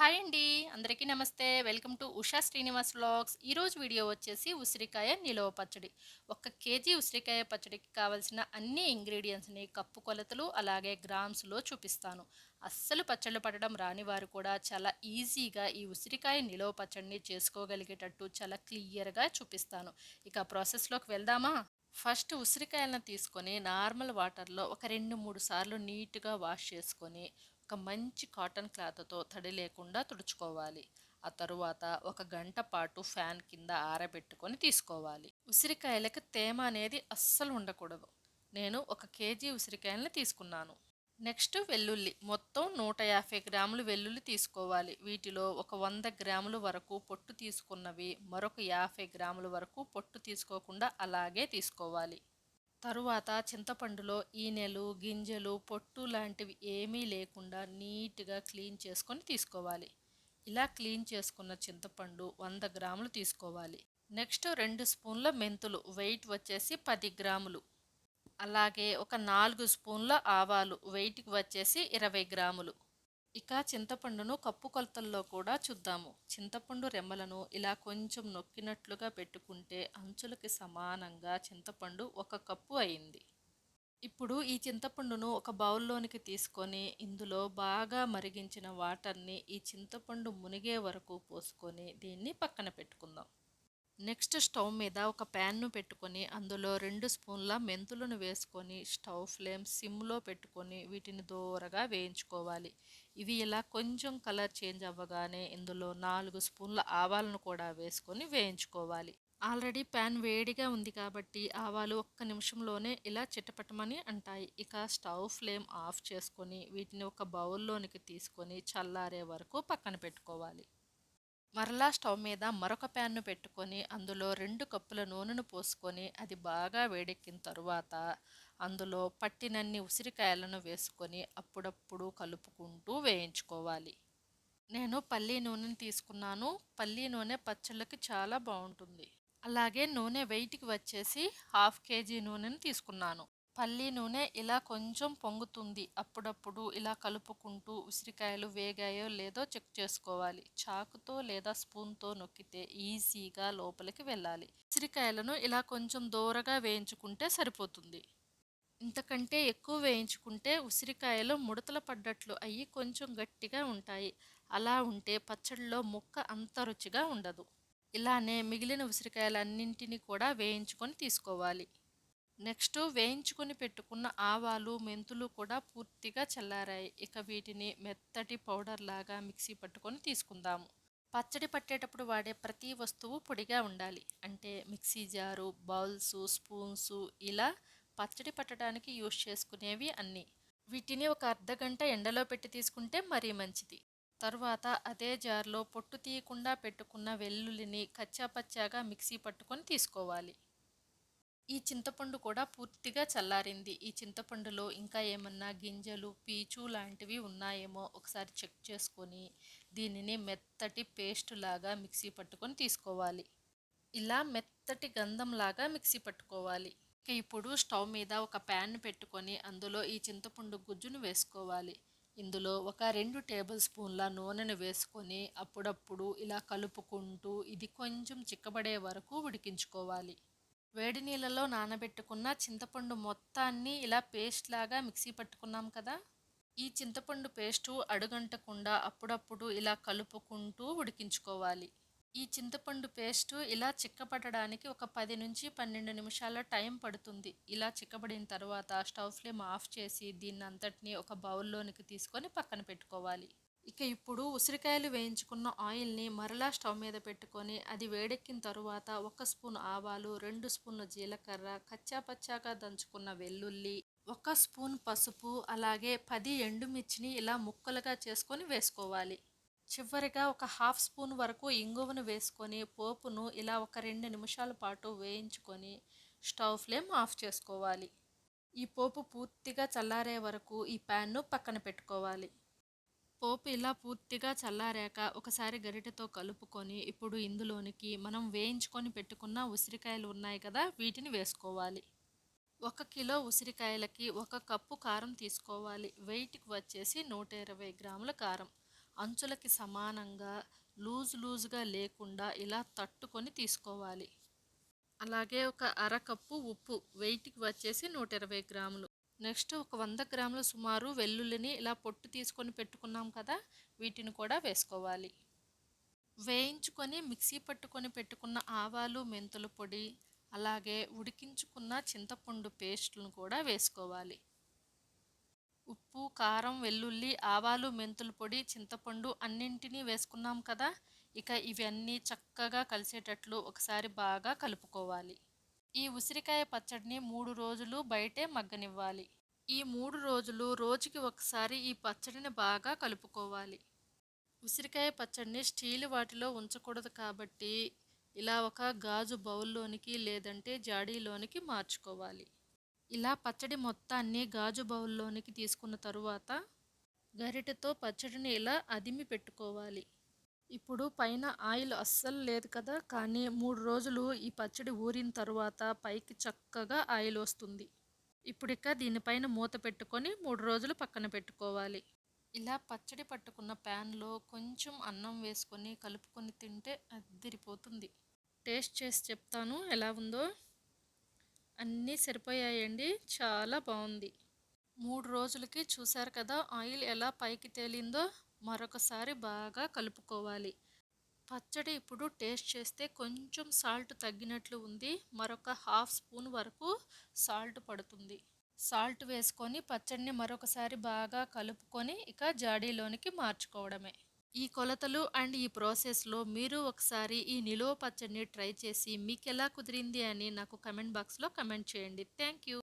Hi అండి. అందరికీ నమస్తే. Welcome to Usha Srinivas vlogs. ఈరోజు వీడియో వచ్చేసి ఉసిరికాయ నిలవ పచ్చడి. ఒక కేజీ ఉసిరికాయ పచ్చడికి కావాల్సిన అన్ని ఇంగ్రీడియంట్స్ని కప్పు కొలతలు అలాగే గ్రామ్స్లో చూపిస్తాను. అస్సలు పచ్చళ్ళు పట్టడం రాని వారు కూడా చాలా ఈజీగా ఈ ఉసిరికాయ నిలవ పచ్చడిని చేసుకోగలిగేటట్టు చాలా క్లియర్గా చూపిస్తాను. ఇక ప్రాసెస్లోకి వెళ్దామా? ఫస్ట్ ఉసిరికాయలను తీసుకొని నార్మల్ వాటర్లో ఒక రెండు మూడు సార్లు నీట్గా వాష్ చేసుకొని ఒక మంచి కాటన్ క్లాత్తో తడి లేకుండా తుడుచుకోవాలి. ఆ తరువాత ఒక గంట పాటు ఫ్యాన్ కింద ఆరబెట్టుకొని తీసుకోవాలి. ఉసిరికాయలకు తేమ అనేది అస్సలు ఉండకూడదు. నేను ఒక కేజీ ఉసిరికాయలను తీసుకున్నాను. నెక్స్ట్ వెల్లుల్లి మొత్తం నూట యాభై గ్రాములు వెల్లుల్లి తీసుకోవాలి. వీటిలో ఒక వంద గ్రాముల వరకు పొట్టు తీసుకున్నవి మరొక యాభై గ్రాముల వరకు పొట్టు తీసుకోకుండా అలాగే తీసుకోవాలి. తరువాత చింతపండులో ఈనెలు గింజలు పొట్టు లాంటివి ఏమీ లేకుండా నీట్గా క్లీన్ చేసుకొని తీసుకోవాలి. ఇలా క్లీన్ చేసుకున్న చింతపండు వంద గ్రాములు తీసుకోవాలి. నెక్స్ట్ రెండు స్పూన్ల మెంతులు వెయిట్ వచ్చేసి పది గ్రాములు. అలాగే ఒక నాలుగు స్పూన్ల ఆవాలు వెయిట్కి వచ్చేసి ఇరవై గ్రాములు. ఇక చింతపండును కప్పు కొలతల్లో కూడా చూద్దాము. చింతపండు రెమ్మలను ఇలా కొంచెం నొక్కినట్లుగా పెట్టుకుంటే అంచులకి సమానంగా చింతపండు ఒక కప్పు అయింది. ఇప్పుడు ఈ చింతపండును ఒక బౌల్లోనికి తీసుకొని ఇందులో బాగా మరిగించిన వాటర్ని ఈ చింతపండు మునిగే వరకు పోసుకొని దీన్ని పక్కన పెట్టుకుందాం. నెక్స్ట్ స్టవ్ మీద ఒక ప్యాన్ను పెట్టుకొని అందులో రెండు స్పూన్ల మెంతులను వేసుకొని స్టవ్ ఫ్లేమ్ సిమ్లో పెట్టుకొని వీటిని దూరగా వేయించుకోవాలి. ఇవి ఇలా కొంచెం కలర్ చేంజ్ అవ్వగానే ఇందులో నాలుగు స్పూన్ల ఆవాలను కూడా వేసుకొని వేయించుకోవాలి. ఆల్రెడీ ప్యాన్ వేడిగా ఉంది కాబట్టి ఆవాలు ఒక్క నిమిషంలోనే ఇలా చిటపటమని అంటాయి. ఇక స్టవ్ ఫ్లేమ్ ఆఫ్ చేసుకొని వీటిని ఒక బౌల్లోనికి తీసుకొని చల్లారే వరకు పక్కన పెట్టుకోవాలి. మరలా స్టవ్ మీద మరొక ప్యాన్ను పెట్టుకొని అందులో రెండు కప్పుల నూనెను పోసుకొని అది బాగా వేడెక్కిన తరువాత అందులో పట్టినన్ని ఉసిరికాయలను వేసుకొని అప్పుడప్పుడు కలుపుకుంటూ వేయించుకోవాలి. నేను పల్లీ నూనెని తీసుకున్నాను. పల్లీ నూనె పచ్చళ్ళకి చాలా బాగుంటుంది. అలాగే నూనె వెయిట్కి వచ్చేసి హాఫ్ కేజీ నూనెను తీసుకున్నాను. పల్లి నూనె ఇలా కొంచెం పొంగుతుంది. అప్పుడప్పుడు ఇలా కలుపుకుంటూ ఉసిరికాయలు వేగాయో లేదో చెక్ చేసుకోవాలి. చాకుతో లేదా స్పూన్తో నొక్కితే ఈజీగా లోపలికి వెళ్ళాలి. ఉసిరికాయలను ఇలా కొంచెం దూరగా వేయించుకుంటే సరిపోతుంది. ఇంతకంటే ఎక్కువ వేయించుకుంటే ఉసిరికాయలు ముడతలు పడ్డట్లు అయ్యి కొంచెం గట్టిగా ఉంటాయి. అలా ఉంటే పచ్చడిలో ముక్క అంత రుచిగా ఉండదు. ఇలానే మిగిలిన ఉసిరికాయలన్నింటినీ కూడా వేయించుకొని తీసుకోవాలి. నెక్స్ట్ వేయించుకొని పెట్టుకున్న ఆవాలు మెంతులు కూడా పూర్తిగా చల్లారాయి. ఇక వీటిని మెత్తటి పౌడర్ లాగా మిక్సీ పట్టుకొని తీసుకుందాము. పచ్చడి పట్టేటప్పుడు వాడే ప్రతి వస్తువు పొడిగా ఉండాలి. అంటే మిక్సీ జారు బౌల్స్ స్పూన్స్ ఇలా పచ్చడి పట్టడానికి యూజ్ చేసుకునేవి అన్నీ. వీటిని ఒక అర్ధ గంట ఎండలో పెట్టి తీసుకుంటే మరీ మంచిది. తరువాత అదే జార్లో పొట్టు తీయకుండా పెట్టుకున్న వెల్లుల్లిని కచ్చాపచ్చాగా మిక్సీ పట్టుకొని తీసుకోవాలి. ఈ చింతపండు కూడా పూర్తిగా చల్లారింది. ఈ చింతపండులో ఇంకా ఏమన్నా గింజలు పీచు లాంటివి ఉన్నాయేమో ఒకసారి చెక్ చేసుకొని దీనిని మెత్తటి పేస్ట్ లాగా మిక్సీ పట్టుకొని తీసుకోవాలి. ఇలా మెత్తటి గంధం లాగా మిక్సీ పట్టుకోవాలి. ఇక ఇప్పుడు స్టవ్ మీద ఒక ప్యాన్ పెట్టుకొని అందులో ఈ చింతపండు గుజ్జును వేసుకోవాలి. ఇందులో ఒక రెండు టేబుల్ స్పూన్ల నూనెను వేసుకొని అప్పుడప్పుడు ఇలా కలుపుకుంటూ ఇది కొంచెం చిక్కబడే వరకు ఉడికించుకోవాలి. వేడి నీళ్ళలో నానబెట్టుకున్న చింతపండు మొత్తాన్ని ఇలా పేస్ట్ లాగా మిక్సీ పట్టుకున్నాం కదా? ఈ చింతపండు పేస్టు అడుగంటకుండా అప్పుడప్పుడు ఇలా కలుపుకుంటూ ఉడికించుకోవాలి. ఈ చింతపండు పేస్టు ఇలా చిక్కపడడానికి ఒక పది నుంచి పన్నెండు నిమిషాల టైం పడుతుంది. ఇలా చిక్కబడిన తర్వాత స్టవ్ ఫ్లేమ్ ఆఫ్ చేసి దీన్ని అంతటిని ఒక బౌల్లోనికి తీసుకొని పక్కన పెట్టుకోవాలి. ఇక ఇప్పుడు ఉసిరికాయలు వేయించుకున్న ఆయిల్ని మరలా స్టవ్ మీద పెట్టుకొని అది వేడెక్కిన తరువాత ఒక స్పూన్ ఆవాలు రెండు స్పూన్ జీలకర్ర కచ్చాపచ్చాగా దంచుకున్న వెల్లుల్లి ఒక స్పూన్ పసుపు అలాగే పది ఎండుమిర్చిని ఇలా ముక్కలుగా చేసుకొని వేసుకోవాలి. చివరిగా ఒక హాఫ్ స్పూన్ వరకు ఇంగువను వేసుకొని పోపును ఇలా ఒక రెండు నిమిషాల పాటు వేయించుకొని స్టవ్ ఫ్లేమ్ ఆఫ్ చేసుకోవాలి. ఈ పోపు పూర్తిగా చల్లారే వరకు ఈ ప్యాన్ను పక్కన పెట్టుకోవాలి. పోపు ఇలా పూర్తిగా చల్లారాక ఒకసారి గరిటెతో కలుపుకొని ఇప్పుడు ఇందులోనికి మనం వేయించుకొని పెట్టుకున్న ఉసిరికాయలు ఉన్నాయి కదా వీటిని వేసుకోవాలి. ఒక కిలో ఉసిరికాయలకి ఒక కప్పు కారం తీసుకోవాలి. వెయిట్కి వచ్చేసి నూట ఇరవై గ్రాముల కారం. అంచులకి సమానంగా లూజ్ లూజ్గా లేకుండా ఇలా తట్టుకొని తీసుకోవాలి. అలాగే ఒక అరకప్పు ఉప్పు వెయిట్కి వచ్చేసి నూట ఇరవై గ్రాములు. నెక్స్ట్ ఒక వంద గ్రాముల సుమారు వెల్లుల్లిని ఇలా పొట్టు తీసుకొని పెట్టుకున్నాం కదా వీటిని కూడా వేసుకోవాలి. వేయించుకొని మిక్సీ పట్టుకొని పెట్టుకున్న ఆవాలు మెంతుల పొడి అలాగే ఉడికించుకున్న చింతపండు పేస్ట్లను కూడా వేసుకోవాలి. ఉప్పు కారం వెల్లుల్లి ఆవాలు మెంతుల పొడి చింతపండు అన్నింటినీ వేసుకున్నాం కదా ఇక ఇవన్నీ చక్కగా కలిసేటట్లు ఒకసారి బాగా కలుపుకోవాలి. ఈ ఉసిరికాయ పచ్చడిని మూడు రోజులు బయటే మగ్గనివ్వాలి. ఈ మూడు రోజులు రోజుకి ఒకసారి ఈ పచ్చడిని బాగా కలుపుకోవాలి. ఉసిరికాయ పచ్చడిని స్టీల్ వాటిలో ఉంచకూడదు కాబట్టి ఇలా ఒక గాజు బౌల్లోనికి లేదంటే జాడీలోనికి మార్చుకోవాలి. ఇలా పచ్చడి మొత్తాన్ని గాజు బౌల్లోనికి తీసుకున్న తరువాత గరిటెతో పచ్చడిని ఇలా అదిమి పెట్టుకోవాలి. ఇప్పుడు పైన ఆయిల్ అస్సలు లేదు కదా కానీ మూడు రోజులు ఈ పచ్చడి ఊరిన తర్వాత పైకి చక్కగా ఆయిల్ వస్తుంది. ఇప్పుడు ఇక దీనిపైన మూత పెట్టుకొని మూడు రోజులు పక్కన పెట్టుకోవాలి. ఇలా పచ్చడి పట్టుకున్న ప్యాన్లో కొంచెం అన్నం వేసుకొని కలుపుకొని తింటే అదిరిపోతుంది. టేస్ట్ చేసి చెప్తాను ఎలా ఉందో. అన్నీ సరిపోయాయండి చాలా బాగుంది. మూడు రోజులకి చూశారు కదా ఆయిల్ ఎలా పైకి తేలిందో. మరొకసారి బాగా కలుపుకోవాలి. పచ్చడి ఇప్పుడు టేస్ట్ చేస్తే కొంచెం సాల్ట్ తగ్గినట్లు ఉంది. మరొక హాఫ్ స్పూన్ వరకు సాల్ట్ పడుతుంది. సాల్ట్ వేసుకొని పచ్చడిని మరొకసారి బాగా కలుపుకొని ఇక జాడీలోనికి మార్చుకోవడమే. ఈ కొలతలు అండ్ ఈ ప్రాసెస్లో మీరు ఒకసారి ఈ నిలువ పచ్చడిని ట్రై చేసి మీకు ఎలా కుదిరింది అని నాకు కమెంట్ బాక్స్లో కమెంట్ చేయండి. Thank you